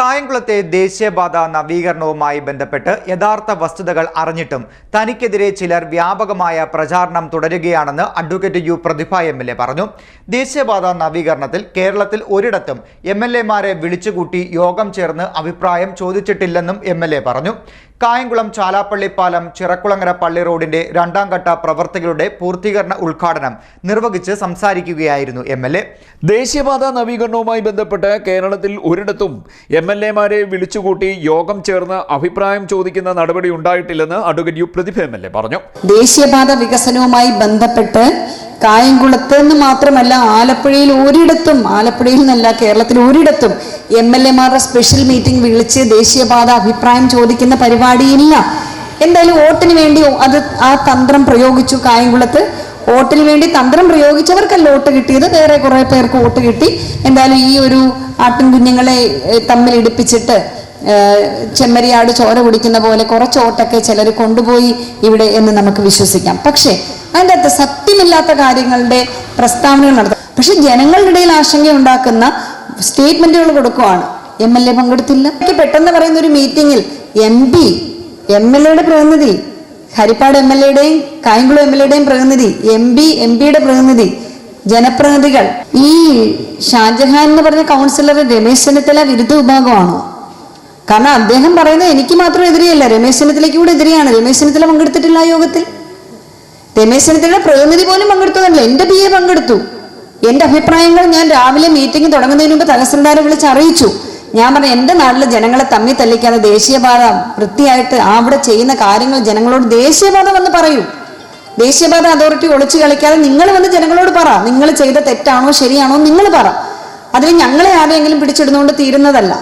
കായംകുളത്തെ ദേശീയപാത നവീകരണവുമായി ബന്ധപ്പെട്ട് യഥാർത്ഥ വസ്തുതകൾ അറിഞ്ഞിട്ടും തനിക്കെതിരെ ചിലർ വ്യാപകമായ പ്രചാരണം തുടരുകയാണെന്ന് advocate U Prathibha M L A പറഞ്ഞു. ദേശീയപാത നവീകരണത്തിൽ കേരളത്തിൽ ഒരിടത്തും എം എൽ എമാരെ വിളിച്ചുകൂട്ടി യോഗം ചേർന്ന് അഭിപ്രായം ചോദിച്ചിട്ടില്ലെന്നും എം പറഞ്ഞു. കായംകുളം ചാലാപ്പള്ളി പാലം ചിറക്കുളങ്ങര പള്ളി റോഡിന്റെ രണ്ടാം ഘട്ട പ്രവർത്തികളുടെ പൂർത്തീകരണ ഉദ്ഘാടനം നിർവഹിച്ച് സംസാരിക്കുകയായിരുന്നു എം എൽ എ. ദേശീയപാത നവീകരണവുമായി ബന്ധപ്പെട്ട് കേരളത്തിൽ ഒരിടത്തും എം എൽ എമാരെ വിളിച്ചുകൂട്ടി യോഗം ചേർന്ന് അഭിപ്രായം ചോദിക്കുന്ന നടപടി ഉണ്ടായിട്ടില്ലെന്ന് advocate U Prathibha M L A പറഞ്ഞു. ദേശീയപാത വികസനവുമായി ബന്ധപ്പെട്ട് കായംകുളത്ത് എന്ന് മാത്രമല്ല ആലപ്പുഴയിൽ ഒരിടത്തും ആലപ്പുഴയിൽ നിന്നല്ല കേരളത്തിൽ ഒരിടത്തും എം എൽ എമാരുടെ സ്പെഷ്യൽ മീറ്റിംഗ് വിളിച്ച് ദേശീയപാത അഭിപ്രായം ചോദിക്കുന്ന പരിപാടിയില്ല. എന്തായാലും വോട്ടിന് വേണ്ടി അത് ആ തന്ത്രം പ്രയോഗിച്ചു കായംകുളത്ത്. വോട്ടിന് വേണ്ടി തന്ത്രം പ്രയോഗിച്ചവർക്കല്ല വോട്ട് കിട്ടിയത് വേറെ കുറേ പേർക്ക് വോട്ട് കിട്ടി. എന്തായാലും ഈ ഒരു ആട്ടിൻ കുഞ്ഞുങ്ങളെ ഏഹ്, തമ്മിൽ ഇടിപ്പിച്ചിട്ട് ചെമ്മരിയാട് ചോര കുടിക്കുന്ന പോലെ കുറച്ച് ഓട്ടൊക്കെ ചിലർ കൊണ്ടുപോയി ഇവിടെ എന്ന് നമുക്ക് വിശ്വസിക്കാം. പക്ഷേ അതിന്റെ അകത്ത് സത്യമില്ലാത്ത കാര്യങ്ങളുടെ പ്രസ്താവനകൾ നടത്തും. പക്ഷെ ജനങ്ങളുടെ ഇടയിൽ ആശങ്ക ഉണ്ടാക്കുന്ന സ്റ്റേറ്റ്മെന്റുകൾ കൊടുക്കുവാണ്. എം എൽ എ പങ്കെടുത്തില്ല. എനിക്ക് പെട്ടെന്ന് പറയുന്ന ഒരു മീറ്റിംഗിൽ എം പി എം എൽ എയുടെ പ്രതിനിധി ഹരിപ്പാട് എം എൽ എയുടെയും കായംകുളം എം എൽ എയുടെയും പ്രതിനിധി എം പി എം പിയുടെ പ്രതിനിധി ജനപ്രതിനിധികൾ. ഈ ഷാജഹാൻ എന്ന് പറഞ്ഞ കൗൺസിലർ രമേശ് ചെന്നിത്തല വിരുദ്ധ വിഭാഗമാണോ? കാരണം അദ്ദേഹം പറയുന്നത് എനിക്ക് മാത്രം എതിരെയല്ല. രമേശ് ചെന്നിത്തലയ്ക്ക് കൂടെ എതിരെയാണ്. രമേശ് ചെന്നിത്തല പങ്കെടുത്തിട്ടില്ല യോഗത്തിൽ. രമേശ് ചെന്നിത്തലയുടെ പ്രതിനിധി പോലും പങ്കെടുത്തതല്ല എന്റെ പി എ പങ്കെടുത്തു. എന്റെ അഭിപ്രായങ്ങൾ ഞാൻ രാവിലെ മീറ്റിംഗ് തുടങ്ങുന്നതിന് മുമ്പ് തഹസിൽദാരെ വിളിച്ച് അറിയിച്ചു. ഞാൻ പറഞ്ഞു എന്റെ നാട്ടിലെ ജനങ്ങളെ തമ്മി തല്ലിക്കാതെ ദേശീയപാത വൃത്തിയായിട്ട് അവിടെ ചെയ്യുന്ന കാര്യങ്ങൾ ജനങ്ങളോട് ദേശീയപാത വന്ന് പറയൂ. ദേശീയപാത അതോറിറ്റി ഒളിച്ചു കളിക്കാതെ നിങ്ങൾ വന്ന് ജനങ്ങളോട് പറ. നിങ്ങൾ ചെയ്ത തെറ്റാണോ ശരിയാണോ നിങ്ങൾ പറ. അതിന് ഞങ്ങളെ ആരെങ്കിലും പിടിച്ചിടുന്നുകൊണ്ട് തീരുന്നതല്ല.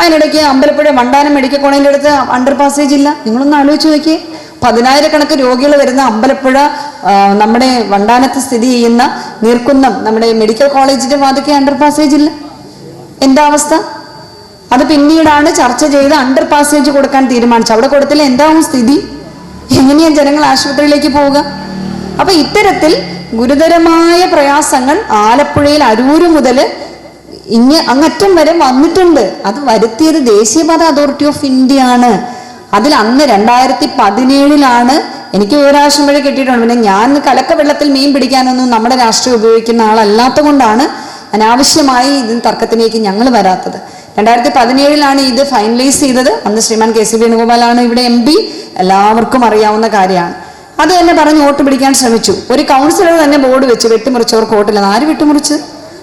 അതിനിടയ്ക്ക് അമ്പലപ്പുഴ വണ്ടാനം മെഡിക്കൽ കോളേജിന്റെ അടുത്ത് അണ്ടർ പാസേജ് ഇല്ല നിങ്ങളൊന്ന് ആലോചിച്ച് നോക്കിയേ. പതിനായിരക്കണക്ക് രോഗികൾ വരുന്ന അമ്പലപ്പുഴ നമ്മുടെ വണ്ടാനത്ത് സ്ഥിതി ചെയ്യുന്ന നീർക്കുന്നം നമ്മുടെ മെഡിക്കൽ കോളേജിന്റെ വാതിക്ക് അണ്ടർ പാസേജ് ഇല്ല? എന്താ അവസ്ഥ? അത് പിന്നീടാണ് ചർച്ച ചെയ്ത് അണ്ടർ പാസേജ് കൊടുക്കാൻ തീരുമാനിച്ചത്. അവിടെ കൊടുത്തില്ല എന്താവും സ്ഥിതി? എങ്ങനെയാണ് ജനങ്ങൾ ആശുപത്രിയിലേക്ക് പോവുക? അപ്പൊ ഇത്തരത്തിൽ ഗുരുതരമായ പ്രയാസങ്ങൾ ആലപ്പുഴയിൽ അരൂര് മുതൽ ഇങ്ങ് അങ്ങറ്റം വരെ വന്നിട്ടുണ്ട്. അത് വരുത്തിയത് ദേശീയപാത അതോറിറ്റി ഓഫ് ഇന്ത്യ ആണ്. അതിൽ അന്ന് രണ്ടായിരത്തി പതിനേഴിലാണ് എനിക്ക് ഒരാവശ്യം വഴി കിട്ടിയിട്ടുണ്ട്. പിന്നെ ഞാൻ കലക്ക വെള്ളത്തിൽ മീൻ പിടിക്കാനൊന്നും നമ്മുടെ രാഷ്ട്രീയം ഉപയോഗിക്കുന്ന ആളല്ലാത്ത കൊണ്ടാണ് അനാവശ്യമായി ഇതിന് തർക്കത്തിലേക്ക് ഞങ്ങൾ വരാത്തത്. രണ്ടായിരത്തി പതിനേഴിലാണ് ഇത് ഫൈനലൈസ് ചെയ്തത്. അന്ന് ശ്രീമാൻ കെ സി വേണുഗോപാലാണ് ഇവിടെ എം പി എല്ലാവർക്കും അറിയാവുന്ന കാര്യമാണ്. അത് തന്നെ പറഞ്ഞ് വോട്ട് പിടിക്കാൻ ശ്രമിച്ചു. ഒരു കൗൺസിലർ തന്നെ ബോർഡ് വെച്ച് വെട്ടിമുറിച്ചവർക്ക് വോട്ടില്ല ആര് വെട്ടിമുറിച്ച്?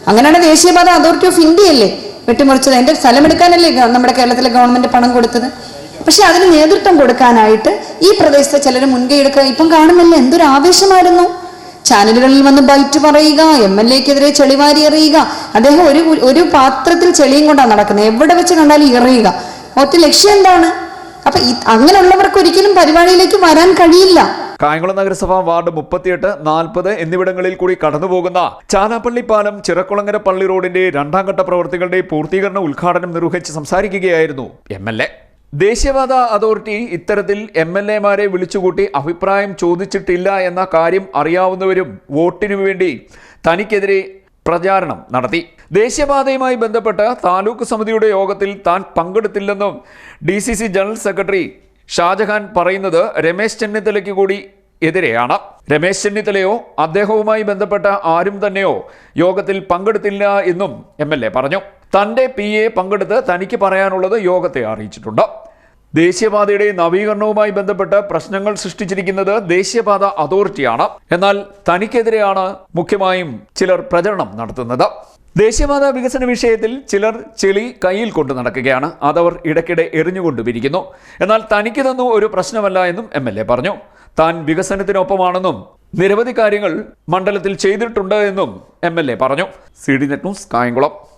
അങ്ങനെയാണ് ദേശീയപാത അതോറിറ്റി ഓഫ് ഇന്ത്യ അല്ലേ വെട്ടിമുറിച്ചത്? എന്റെ സ്ഥലമെടുക്കാനല്ലേ നമ്മുടെ കേരളത്തിലെ ഗവൺമെന്റ് പണം കൊടുത്തത്? പക്ഷെ അതിന് നേതൃത്വം കൊടുക്കാനായിട്ട് ഈ പ്രദേശത്തെ ചിലർ മുൻകൈ എടുക്കുക. ഇപ്പം കാണുന്നില്ല എന്തൊരു ആവേശമായിരുന്നു. ചാനലുകളിൽ വന്ന് ബൈറ്റ് പറയുക എം എൽ എക്കെതിരെ ചെളിവാരി എറിയുക. അദ്ദേഹം ഒരു ഒരു പാത്രത്തിൽ ചെളിയും കൊണ്ടാണ് നടക്കുന്നത്. എവിടെ വെച്ച് കണ്ടാലും എറിയുക. ഒറ്റ ലക്ഷ്യം എന്താണ്? അപ്പൊ അങ്ങനെയുള്ളവർക്ക് ഒരിക്കലും പരിപാടിയിലേക്ക് വരാൻ കഴിയില്ല. കായംകുളം നഗരസഭ വാർഡ് മുപ്പത്തിയെട്ട് നാൽപ്പത് എന്നിവിടങ്ങളിൽ കൂടി കടന്നുപോകുന്ന ചാലാപ്പള്ളി പാലം ചിറക്കുളങ്ങര പള്ളി റോഡിന്റെ രണ്ടാം ഘട്ട പ്രവൃത്തികളുടെ പൂർത്തീകരണ ഉദ്ഘാടനം നിർവഹിച്ച് സംസാരിക്കുകയായിരുന്നു എം. ദേശീയപാത അതോറിറ്റി ഇത്തരത്തിൽ എം എൽ എമാരെ വിളിച്ചുകൂട്ടി അഭിപ്രായം ചോദിച്ചിട്ടില്ല എന്ന കാര്യം അറിയാവുന്നവരും വോട്ടിനു വേണ്ടി തനിക്കെതിരെ പ്രചാരണം നടത്തി. ദേശീയപാതയുമായി ബന്ധപ്പെട്ട് താലൂക്ക് സമിതിയുടെ യോഗത്തിൽ താൻ പങ്കെടുത്തില്ലെന്നും D C C general secretary Shajahan പറയുന്നത് രമേശ് ചെന്നിത്തലയ്ക്ക് കൂടി എതിരെയാണ്. രമേശ് ചെന്നിത്തലയോ അദ്ദേഹവുമായി ബന്ധപ്പെട്ട ആരും തന്നെയോ യോഗത്തിൽ പങ്കെടുത്തില്ല എന്നും എ പറഞ്ഞു. തന്റെ പി എ പങ്കെടുത്ത് തനിക്ക് പറയാനുള്ളത് യോഗത്തെ അറിയിച്ചിട്ടുണ്ട്. ദേശീയപാതയുടെ നവീകരണവുമായി ബന്ധപ്പെട്ട് പ്രശ്നങ്ങൾ സൃഷ്ടിച്ചിരിക്കുന്നത് ദേശീയപാത അതോറിറ്റിയാണ്. എന്നാൽ തനിക്കെതിരെയാണ് മുഖ്യമായും ചിലർ പ്രചരണം നടത്തുന്നത്. ദേശീയപാത വികസന വിഷയത്തിൽ ചിലർ ചെളി കയ്യിൽ കൊണ്ടു നടക്കുകയാണ്. അതവർ ഇടയ്ക്കിടെ എറിഞ്ഞുകൊണ്ടുപിരിക്കുന്നു എന്നാൽ തനിക്കിതൊന്നും ഒരു പ്രശ്നമല്ല എന്നും എം എൽ എ പറഞ്ഞു. താൻ വികസനത്തിനൊപ്പമാണെന്നും നിരവധി കാര്യങ്ങൾ മണ്ഡലത്തിൽ ചെയ്തിട്ടുണ്ട് എന്നും എം എൽ എ പറഞ്ഞു. C D net news Kayamkulam.